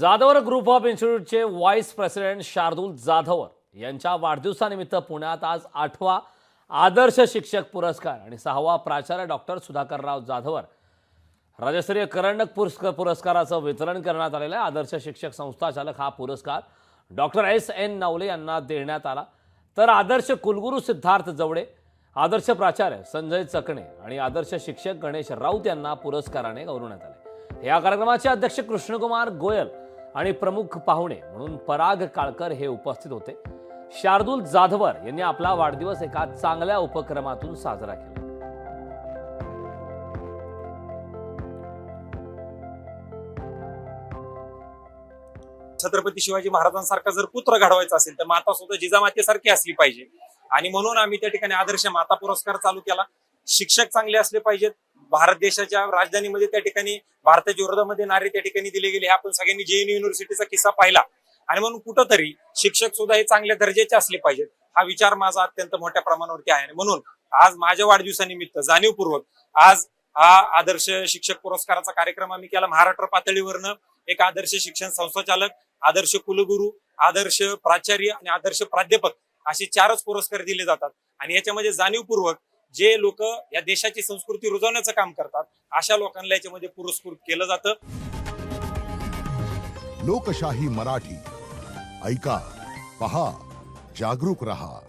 Jadhavar group of इन्स्टिट्यूटचे vice president Shardul Jadhavar यांच्या वाढदिवसानिमित्त पुण्यात आज आठवा आदर्श शिक्षक पुरस्कार आणि सहावा प्राचार्य डॉक्टर सुधाकरराव जाधवर. राज्यस्तरीय करंडक पुरस्कार पुरस्काराचं वितरण करण्यात आलेलं आहे. आदर्श शिक्षक संस्थाचालक हा पुरस्कार डॉक्टर एस एन नवले यांना देण्यात आला. तर आदर्श कुलगुरू सिद्धार्थ जवडे आदर्श प्राचार्य संजय चकणे आणि आदर्श शिक्षक गणेश राऊत यांना पुरस्काराने गौरवण्यात आले. या कार्यक्रमाचे अध्यक्ष कृष्णकुमार गोयल आणि प्रमुख पाहुणे म्हणून पराग काळकर हे उपस्थित होते. शार्दूल जाधवर यांनी आपला वाढदिवस एका चांगल्या उपक्रमातून साजरा केला. छत्रपती शिवाजी महाराजांसारखा जर पुत्र घडवायचा असेल तर माता सुद्धा जिजामातेसारखी असली पाहिजे. आणि म्हणून आम्ही त्या ठिकाणी आदर्श माता पुरस्कार चालू केला. शिक्षक चांगले असले पाहिजेत. भारत देशाच्या राजधानीमध्ये त्या ठिकाणी भारताच्या विरोधामध्ये नारे त्या ठिकाणी दिले गेले. आपण सगळ्यांनी जेएनयू युनिव्हर्सिटीचा किस्सा पाहिला. आणि म्हणून कुठंतरी शिक्षक सुद्धा हे चांगल्या दर्जाचे असले पाहिजेत. हा विचार माझा अत्यंत मोठ्या प्रमाणावरती आहे. आणि म्हणून आज माझ्या वाढदिवसानिमित्त जाणीवपूर्वक आज हा आदर्श शिक्षक पुरस्काराचा कार्यक्रम आम्ही केला. महाराष्ट्र पातळीवरनं एक आदर्श शिक्षण संस्थाचालक आदर्श कुलगुरू आदर्श प्राचार्य आणि आदर्श प्राध्यापक असे चारच पुरस्कार दिले जातात. आणि याच्यामध्ये जाणीवपूर्वक जे लोक या देशाची संस्कृती रुजवण्याचं काम करतात अशा लोकांना याच्यामध्ये पुरस्कृत केलं जातं. लोकशाही मराठी. ऐका पहा जागरूक रहा.